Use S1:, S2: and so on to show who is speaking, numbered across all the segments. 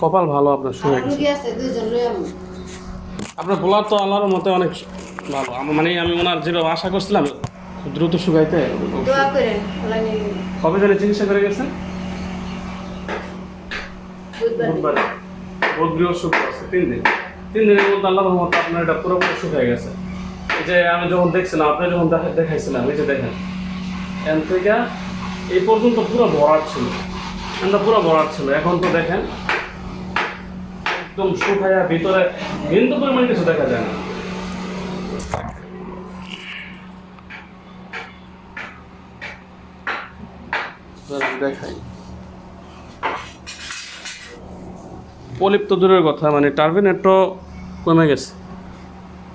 S1: কপাল ভালো আপনার শুনে আপনার বলার তো আল্লাহর মতে অনেক ভালো। মানে আমি ওনার যেভাবে আশা করছিলাম দ্রুত শুকাইতে কবে জানি চিকিৎসা করে গেছেন?
S2: বুধবার।
S1: বুধবার। বুধ বৃহস্পতি শুক্র আছে তিন দিন। তিন দিনের মধ্যে আল্লাহর রহমতে আপনার এটা পুরোপুরি গেছে। এই যে আমি যখন দেখছিলাম আপনি যখন দেখা দেখাইছিলাম এই যে দেখেন এন থেকে এই পর্যন্ত পুরো ভরাট ছিল। পুরো ভরাট ছিল। এখন তো দেখেন একদম শুকাইয়া ভিতরে বিন্দু পরিমাণ কিছু দেখা যায় না। দেখাই পলিপ তো দূরের কথা মানে টার্বিনেটও কমে গেছে।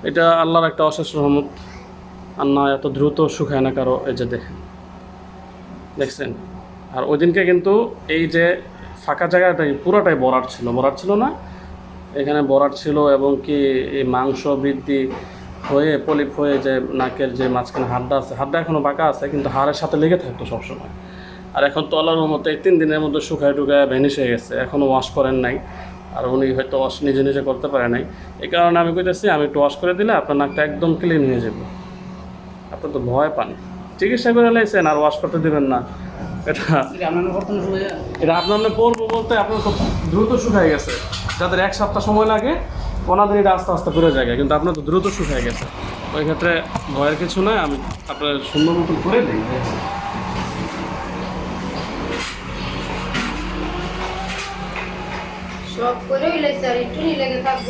S1: এটা আল্লাহর একটা অশেষ রহমত। আর না, এত দ্রুত শুকায় না কারও এই যে দেখেন। দেখছেন? আর ওই দিনকে কিন্তু এই যে ফাঁকা জায়গাটাই পুরোটাই বরাট ছিল। বরাট ছিল না এখানে বরাট ছিল এবং কি এই মাংস বৃদ্ধি হয়ে, পলিপ হয়ে যে নাকের যে মাঝখানে হাড্ডা আছে, হাড্ডা এখনও বাঁকা আছে, কিন্তু হাড়ের সাথে লেগে থাকতো সবসময়। আর এখন তো আল্লাহর মতো এই তিন দিনের মধ্যে শুকায় টুকায় ভ্যানিশ হয়ে গেছে এখনও ওয়াশ করেন নাই। আর উনি হয়তো ওয়াশ নিজে নিজে করতে পারে নাই। এই কারণে আমি কইতেছি, আমি একটু ওয়াশ করে দিলে আপনার নাকটা একদম ক্লিন হয়ে যাবে। আপনি তো ভয় পান। চিকিৎসা করে লাইছেন, আর ওয়াশ করতে দেবেন না। এটা এটা আপনার পড়ব বলতে আপনার খুব দ্রুত শুকায় গেছে। যাদের এক সপ্তাহ সময় লাগে ওনাদের এটা আস্তে আস্তে ঘুরে যায় কিন্তু আপনার তো দ্রুত শুকায় গেছে। ওই ক্ষেত্রে ভয়ের কিছু নয় আমি আপনার সুন্দর মতন করে দিই।
S2: সব করে হইলে স্যার একটু নিয়ে লেগে থাকব।